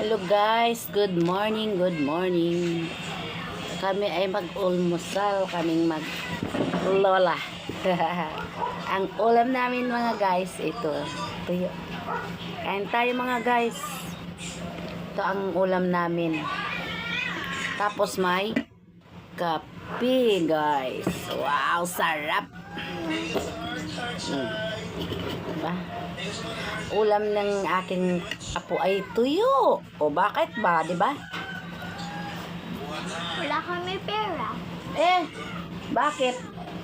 Hello guys, good morning, good morning. Kami ay mag-ulmusal, kaming mag-lola. Ang ulam namin mga guys, ito. Tuyo. Kain tayo mga guys. Ito ang ulam namin. Tapos may kape guys. Wow, sarap. Mm. Diba? Ulam ng aking apo ay tuyo. O bakit ba, di ba? Wala kami pera. Eh, bakit?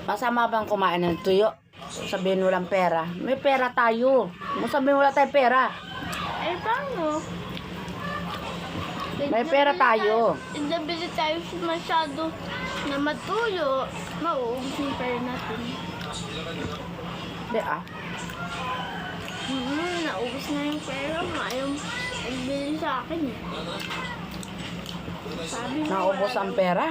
Masama bang kumain ng tuyo? Sabihin walang pera. May pera tayo. Mo sabihin wala tayong pera. Eh, paano? May pera tayo. Nabili tayo sa masyado na matuyo. Mauubos yung pera natin. Di ah. Hmm, naubos na yung pera mo. Ayaw magbili sa akin eh. Sabi mo, Naubos wala ang daw. pera.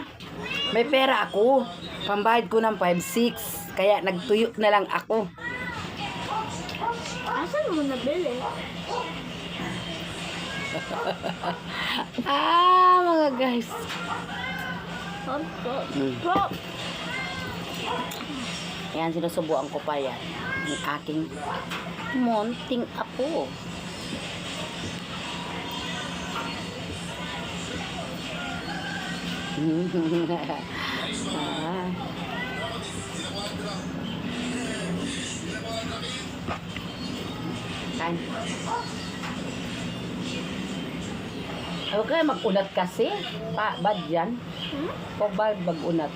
May pera ako. Pambayad ko ng 5-6. Kaya nagtuyo na lang ako. Asan mo nabili? Ah, mga guys. Hmm. Ayan, sinusubuan ko pa yan. Yung aking munting apo. ah. Kain. Huwag kayo mag-unat kasi. Pa, bad yan. Hmm? Huwag bad mag-unat.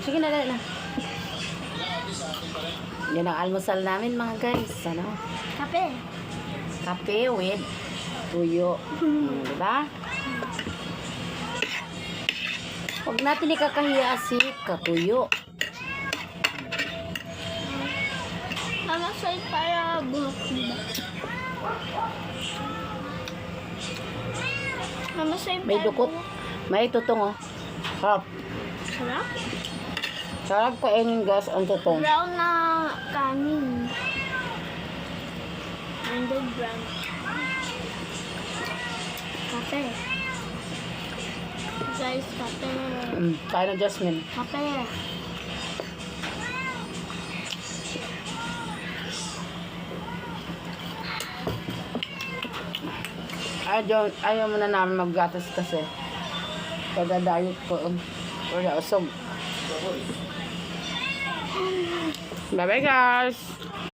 Sige na, na. Yan ang almusal namin mga guys. Ano? Kape. Kape with tuyo. Hmm, di ba? Huwag natin ikakahiya si katuyo. Namasay para buhok diba? Namasay May dukot. May tutong oh. Sarap. Sarap. Sarap kainin guys ang tutong. Brown na kanin. And then brown. Kape. Guys, kape. Mm, tayo na Jasmine. Kape. Ayaw, ayaw mo na namin maggatas kasi. Pagda-diet ko. um, Wala usog. Bye-bye guys!